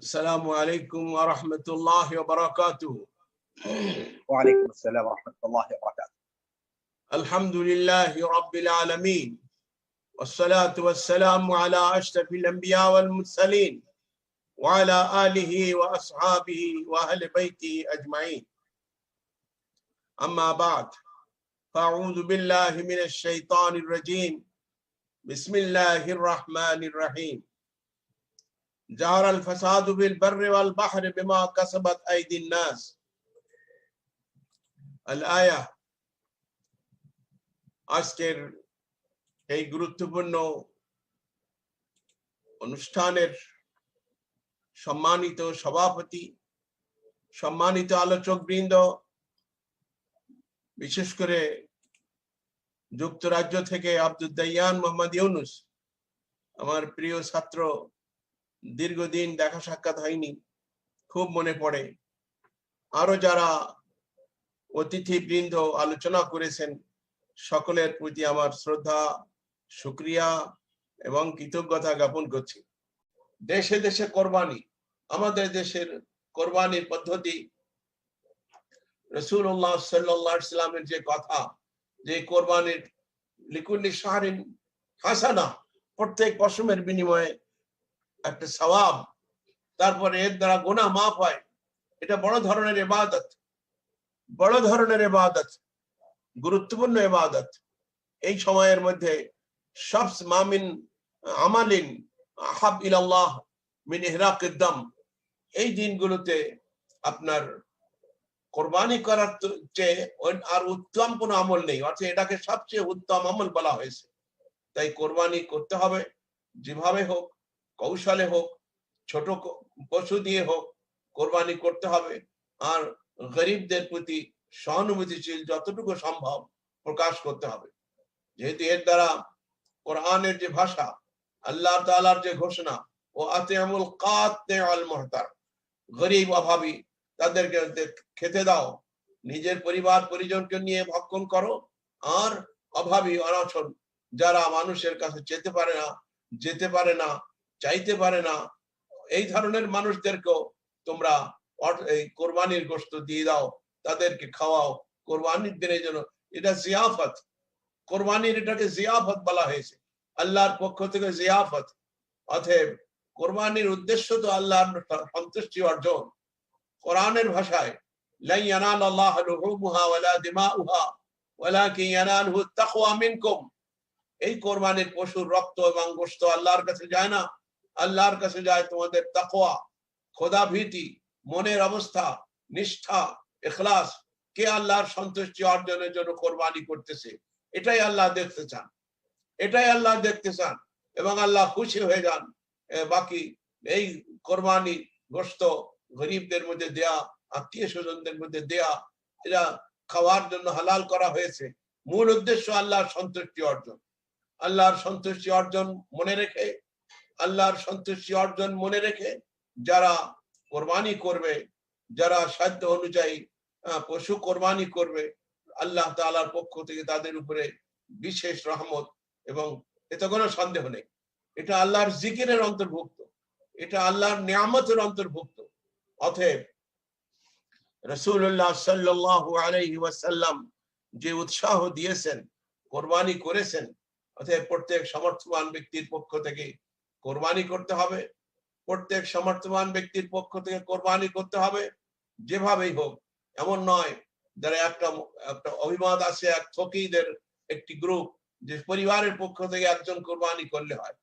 السلام عليكم ورحمة الله وبركاته. وعليكم السلام ورحمة الله وبركاته. الحمد لله رب العالمين والصلاة والسلام على أشرف الأنبياء والمرسلين وعلى آله وأصحابه وأهل بيته أجمعين. أما بعد فأعوذ بالله من الشيطان الرجيم. بسم الله الرحمن الرحيم. আল বিল ওয়াল বিমা আইদিন নাস আল আয়া আজকের এই গুরুত্বপূর্ণ অনুষ্ঠানের সম্মানিত সভাপতি, সম্মানিত আলোচক বৃন্দ বিশেষ করে যুক্তরাজ্য থেকে আব্দুদ্দাইয়ান মোহাম্মদ ইউনুস, আমার প্রিয় ছাত্র দীর্ঘদিন দেখা সাক্ষাৎ হয়নি, খুব মনে পড়ে। আরও যারা অতিথি বৃন্দ আলোচনা করেছেন, সকলের প্রতি আমার শ্রদ্ধা শুক্রিয়া এবং কৃতজ্ঞতা জ্ঞাপন করছি। দেশে দেশে কোরবানি, আমাদের দেশের কোরবানির পদ্ধতি রসুল্লাহ সাল্লামের যে কথা, যে কোরবানির লিকুল্লি শাহরিন হাসানা, প্রত্যেক পশমের বিনিময়ে একটা সওয়াব। তারপরে এর দ্বারা গোনা মাফ হয়। এটা বড় ধরনের এবাদত বড় ধরনের এবাদত গুরুত্বপূর্ণ এবাদত এই সময়ের মধ্যে সব মামিন আমালিন আহাব ইলাল্লাহ মিন ইহরাকিদ্দাম এই দিনগুলোতে আপনার কোরবানি করার চেয়ে আর উত্তম কোনো আমল নেই। অর্থাৎ এটাকে সবচেয়ে উত্তম আমল বলা হয়েছে। তাই কোরবানি করতে হবে। যেভাবে হোক কৌশলে হোক, ছোট পশু দিয়ে হোক, কোরবানি করতে হবে। আর গরিবদের প্রতি সহানুভূতিশীল যতটুকু সম্ভব প্রকাশ করতে হবে। যেহেতু এর দ্বারা কোরআনের যে ভাষা, আল্লাহ তালার যে ঘোষণা ও আতেমুল কাতে আল মহতার গরিব অভাবী তাদেরকে খেতে দাও, নিজের পরিবার পরিজনকে নিয়ে ভক্ষণ করো। আর অভাবী অনাথন যারা মানুষের কাছে যেতে পারে না, যেতে পারে না চাইতে পারে না। এই ধরনের মানুষদেরকেও তোমরা এই কোরবানির গোস্ত দিয়ে দাও, তাদেরকে খাওয়াও। কোরবানির দিনের জন্য এটা জিয়াফত, কোরবানির এটাকে জিয়াফত বলা হয়েছে। আল্লাহর পক্ষ থেকে জিয়াফত। অতএব কোরবানির উদ্দেশ্য তো আল্লাহর সন্তুষ্টি অর্জন। কোরআনের ভাষায় এই কোরবানির পশুর রক্ত এবং গোশত আল্লাহর কাছে যায় না। আল্লাহর কাছে যায় তোমাদের তাকওয়া, খোদা ভীতি, মনের অবস্থা, নিষ্ঠা, এখলাস, কে আল্লাহর সন্তুষ্টি অর্জনের জন্য কোরবানি করতেছে, এটাই আল্লাহ দেখতে চান, এটাই আল্লাহ দেখতে চান, এবং আল্লাহ খুশি হয়ে যান বাকি এই কোরবানি গোস্ত গরিবদের মধ্যে দেয়া আত্মীয় স্বজনদের মধ্যে দেয়া, এরা খাওয়ার জন্য হালাল করা হয়েছে, মূল উদ্দেশ্য আল্লাহর সন্তুষ্টি অর্জন, আল্লাহর সন্তুষ্টি অর্জন মনে রেখে আল্লাহর সন্তুষ্টি অর্জন মনে রেখে যারা কোরবানি করবে, যারা সাধ্য অনুযায়ী পশু কোরবানি করবে, আল্লাহ তালার পক্ষ থেকে তাদের উপরে বিশেষ রহমত এবং এতে কোনো সন্দেহ নেই। এটা আল্লাহর জিকিরের অন্তর্ভুক্ত, এটা আল্লাহর নিয়ামতের অন্তর্ভুক্ত। অতএব রসুল্লাহ সাল্লাহ আলহি ওয়াসাল্লাম যে উৎসাহ দিয়েছেন, কোরবানি করেছেন, অতএব প্রত্যেক সমর্থবান ব্যক্তির পক্ষ থেকে কোরবানি করতে হবে। প্রত্যেক সমর্থবান ব্যক্তির পক্ষ থেকে কোরবানি করতে হবে, যেভাবেই হোক। এমন নয়, যারা একটা একটা অভিমত আছে, এক ফকিদের একটি গ্রুপ, যে পরিবারের পক্ষ থেকে একজন কোরবানি করলে হয়।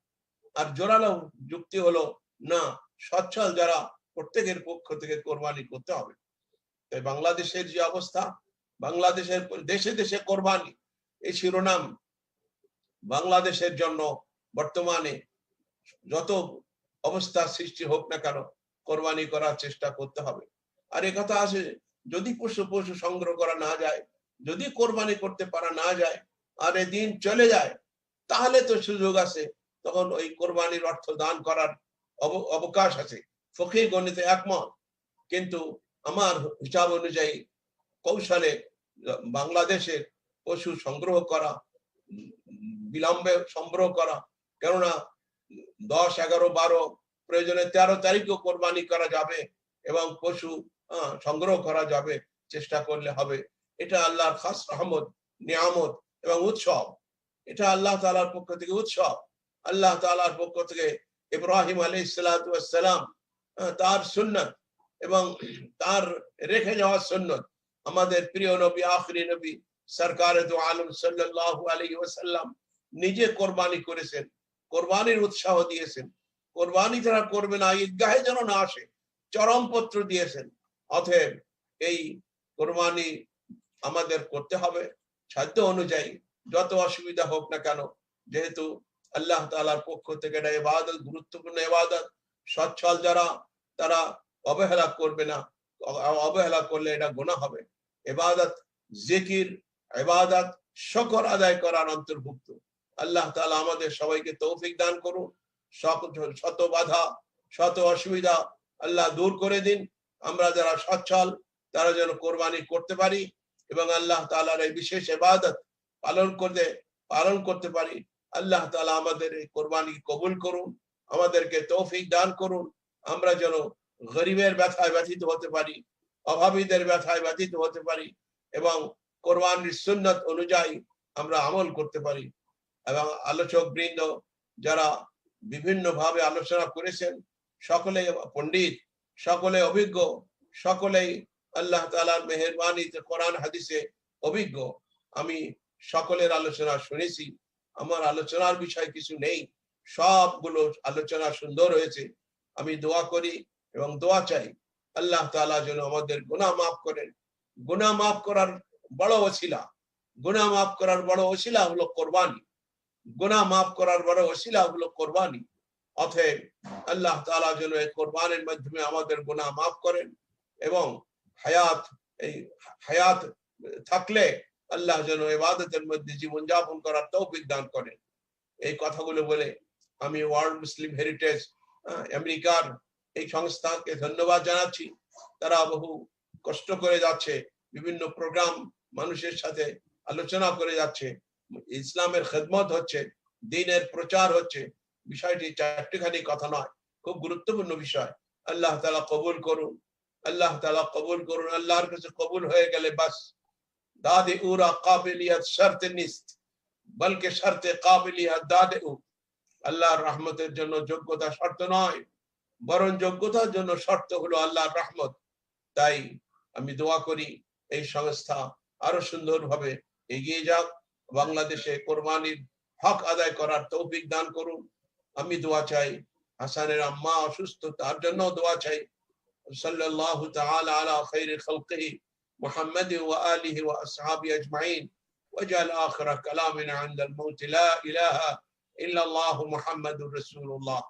আর জোরালো যুক্তি হলো, না, সচ্ছল যারা প্রত্যেকের পক্ষ থেকে কোরবানি করতে হবে। তাই বাংলাদেশের যে অবস্থা, বাংলাদেশের দেশে দেশে কোরবানি, এই শিরোনাম বাংলাদেশের জন্য বর্তমানে যত অবস্থা সৃষ্টি হোক না কেন, কোরবানি করার চেষ্টা করতে হবে। আর কথা আছে, যদি পশু পশু সংগ্রহ করা না যায়, যদি কোরবানি করতে পারা না যায়, আর দিন চলে যায়, তাহলে তো সুযোগ আছে। তখন ওই কোরবানির অর্থ দান করার অবকাশ আছে। ফকির গণিতে একমত। কিন্তু আমার হিসাব অনুযায়ী কৌশলে বাংলাদেশের পশু সংগ্রহ করা বিলম্বে সংগ্রহ করা, কেননা দশ, এগারো, বারো, প্রয়োজনে তেরো তারিখও কোরবানি করা যাবে এবং পশু সংগ্রহ করা যাবে, চেষ্টা করলে হবে। এটা আল্লাহর খাস রহমত, নিয়ামত এবং উৎসব। এটা আল্লাহ তালার পক্ষ থেকে উৎসব। আল্লাহ তালার পক্ষ থেকে ইব্রাহিম আলী সালাম তার সুন্নত এবং তার রেখে যাওয়া সুন্নত। আমাদের প্রিয় নবী, আখরি নবী, সরকার আলম সাল্লাহ আলী ওসাল্লাম নিজে কোরবানি করেছেন। কোরবানির উৎসাহ দিয়েছেন। কোরবানি যারা করবে না, ঈদগাহে যেন না আসে, চরমপত্র দিয়েছেন। অতএব এই কোরবানি আমাদের করতে হবে। সাধ্য অনুযায়ী যত অসুবিধা হোক না কেন, যেহেতু আল্লাহ তালার পক্ষ থেকে এটা এবাদত গুরুত্বপূর্ণ এবাদত সচ্ছল যারা, তারা অবহেলা করবে না। অবহেলা করলে এটা গোনা হবে। এবাদত জিকির এবাদত শকর আদায় করার অন্তর্ভুক্ত। আল্লাহ তালা আমাদের সবাইকে তৌফিক দান করুন। শত- বাধা, শত অসুবিধা আল্লাহ দূর করে দিন। আমরা যারা সচ্ছল, তারা যেন কোরবানি করতে পারি এবং আল্লাহ তাআলার এই বিশেষ এবাদত পালন করতে পালন করতে পারি। আল্লাহ তালা আমাদের এই কোরবানি কবুল করুন, আমাদেরকে তৌফিক দান করুন। আমরা যেন গরিবের ব্যথায় ব্যথিত হতে পারি, অভাবীদের ব্যথায় ব্যথিত হতে পারি এবং কোরবানির সুন্নত অনুযায়ী আমরা আমল করতে পারি। এবং আলোচক বৃন্দ যারা বিভিন্ন ভাবে আলোচনা করেছেন, সকলে পণ্ডিত, সকলে অভিজ্ঞ, সকলেই আল্লাহ তালার মেহরবানিতে কোরআন হাদিসে অভিজ্ঞ। আমি সকলের আলোচনা শুনেছি, আমার আলোচনার বিষয় কিছু নেই, সবগুলো আলোচনা সুন্দর হয়েছে। আমি দোয়া করি এবং দোয়া চাই, আল্লাহ তাআলা যেন আমাদের গুনাহ মাফ করেন। গুনাহ মাফ করার বড় ওসিলা, গুনাহ মাফ করার বড় ওসিলা হলো কোরবানি। গুনাহ মাফ করার বড় ওসিলা হলো কোরবানি। অতএব আল্লাহ তাআলা যেন এই কোরবানের মাধ্যমে আমাদের গুনাহ মাফ করেন এবং হায়াত, এই হায়াত থাকলে আল্লাহ যেন ইবাদতের মধ্যে জীবনযাপন করার তৌফিক দান করেন। এই কথাগুলো বলে আমি ওয়ার্ল্ড মুসলিম হেরিটেজ আমেরিকার এই সংস্থাকে ধন্যবাদ জানাচ্ছি। তারা বহু কষ্ট করে যাচ্ছে, বিভিন্ন প্রোগ্রাম মানুষের সাথে আলোচনা করে যাচ্ছে। ইসলামের খেদমত হচ্ছে, দিনের প্রচার হচ্ছে, বিষয়টি চারটিখানি কথা নয়, খুব গুরুত্বপূর্ণ বিষয়। আল্লাহ তালা কবুল করুন, আল্লাহ তালা কবুল করুন, আল্লাহর কাছে কবুল হয়ে গেলে বাস। দাদে উরা কাবিলিয়াত শর্ত নিস্ত, বলকে শর্তে কাবিলিয়াত দাদে উ। আল্লাহর রহমতের জন্য যোগ্যতা শর্ত নয়, বরং যোগ্যতার জন্য শর্ত হলো আল্লাহর রহমত। তাই আমি দোয়া করি, এই সংস্থা আরও সুন্দরভাবে এগিয়ে যাক। বাংলাদেশে কোরবানির হক আদায় করার তৌফিক দান করুন আমি দোয়া চাই হাসানের আম্মা অসুস্থ তার জন্য দোয়া চাই সাল্লাল্লাহু তাআলা আলা খাইরি খালকিহি محمد وآله وأصحابه أجمعين وجعل آخر كلامنا عند الموت لا إله إلا الله محمد رسول الله